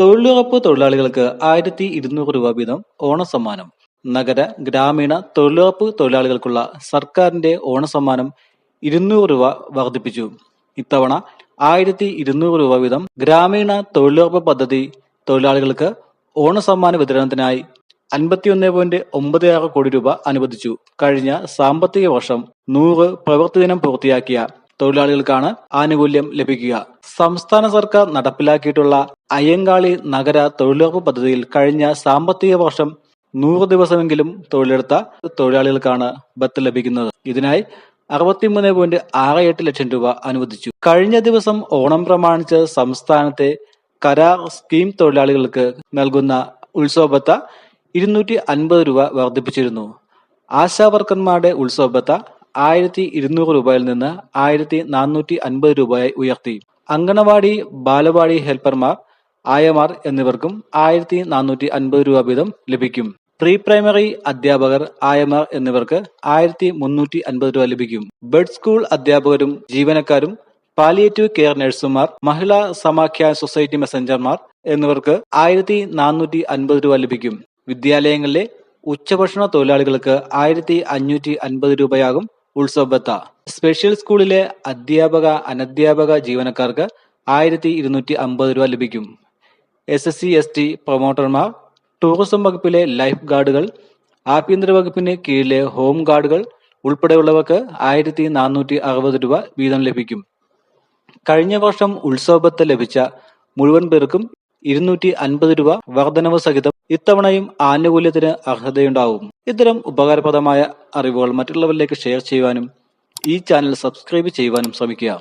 തൊഴിലുറപ്പ് തൊഴിലാളികൾക്ക് ആയിരത്തി ഇരുന്നൂറ് രൂപ വീതം ഓണസമ്മാനം. നഗര ഗ്രാമീണ തൊഴിലുറപ്പ് തൊഴിലാളികൾക്കുള്ള സർക്കാരിന്റെ ഓണസമ്മാനം ഇരുന്നൂറ് രൂപ വർദ്ധിപ്പിച്ചു. ഇത്തവണ ആയിരത്തി ഇരുന്നൂറ് രൂപ വീതം ഗ്രാമീണ തൊഴിലുറപ്പ് പദ്ധതി തൊഴിലാളികൾക്ക് ഓണസമ്മാന വിതരണത്തിനായി അൻപത്തിയൊന്ന് പോയിന്റ് ഒമ്പത് ആറ് കോടി രൂപ അനുവദിച്ചു. കഴിഞ്ഞ സാമ്പത്തിക വർഷം നൂറ് പ്രവൃത്തിദിനം പൂർത്തിയാക്കിയ തൊഴിലാളികൾക്കാണ് ആനുകൂല്യം ലഭിക്കുക. സംസ്ഥാന സർക്കാർ നടപ്പിലാക്കിയിട്ടുള്ള അയ്യങ്കാളി നഗര തൊഴിലുറപ്പ് പദ്ധതിയിൽ കഴിഞ്ഞ സാമ്പത്തിക വർഷം നൂറ് ദിവസമെങ്കിലും തൊഴിലെടുത്ത തൊഴിലാളികൾക്കാണ് ബത്ത് ലഭിക്കുന്നത്. ഇതിനായി അറുപത്തിമൂന്ന് പോയിന്റ് ആറ് എട്ട് ലക്ഷം രൂപ അനുവദിച്ചു. കഴിഞ്ഞ ദിവസം ഓണം പ്രമാണിച്ച് സംസ്ഥാനത്തെ കരാർ സ്കീം തൊഴിലാളികൾക്ക് നൽകുന്ന ഉത്സവബത്ത ഇരുന്നൂറ്റി അൻപത് രൂപ വർദ്ധിപ്പിച്ചിരുന്നു. ആശാവർക്കന്മാരുടെ ഉത്സവബത്ത ആയിരത്തി ഇരുന്നൂറ് രൂപയിൽ നിന്ന് ആയിരത്തി നാനൂറ്റി അൻപത് രൂപയായി ഉയർത്തി. അങ്കണവാടി ബാലവാടി ഹെൽപ്പർമാർ ആയമാർ എന്നിവർക്കും ആയിരത്തി നാനൂറ്റി അൻപത് രൂപ വീതം ലഭിക്കും. പ്രീ പ്രൈമറി അധ്യാപകർ ആയമാർ എന്നിവർക്ക് ആയിരത്തി മുന്നൂറ്റി അൻപത് രൂപ ലഭിക്കും. ബെഡ് സ്കൂൾ അധ്യാപകരും ജീവനക്കാരും പാലിയേറ്റീവ് കെയർ നഴ്സുമാർ മഹിളാ സമാഖ്യ സൊസൈറ്റി മെസഞ്ചർമാർ എന്നിവർക്ക് ആയിരത്തി നാനൂറ്റി അൻപത് രൂപ ലഭിക്കും. വിദ്യാലയങ്ങളിലെ ഉച്ചഭക്ഷണ തൊഴിലാളികൾക്ക് ആയിരത്തി അഞ്ഞൂറ്റി അൻപത് രൂപയാകും ഉത്സവബത്ത. സ്പെഷ്യൽ സ്കൂളിലെ അധ്യാപക അനധ്യാപക ജീവനക്കാർക്ക് ആയിരത്തി ഇരുന്നൂറ്റി അമ്പത് രൂപ ലഭിക്കും. S S C S T പ്രൊമോട്ടർമാർ tourism വകുപ്പിലെ ലൈഫ് ഗാർഡുകൾ ആഭ്യന്തര വകുപ്പിന് കീഴിലെ ഹോം ഗാർഡുകൾ ഉൾപ്പെടെയുള്ളവർക്ക് ആയിരത്തി നാനൂറ്റി അറുപത് രൂപ വീതം ലഭിക്കും. കഴിഞ്ഞ വർഷം ഉത്സവബത്ത് ലഭിച്ച മുഴുവൻ പേർക്കും ഇരുന്നൂറ്റി അൻപത് രൂപ വർധനവ് സഹിതം ഇത്തവണയും ആനുകൂല്യത്തിന് അർഹതയുണ്ടാവും. ഇത്തരം ഉപകാരപ്രദമായ അറിവുകൾ മറ്റുള്ളവരിലേക്ക് ഷെയർ ചെയ്യുവാനും ഈ ചാനൽ സബ്സ്ക്രൈബ് ചെയ്യുവാനും ശ്രമിക്കുക.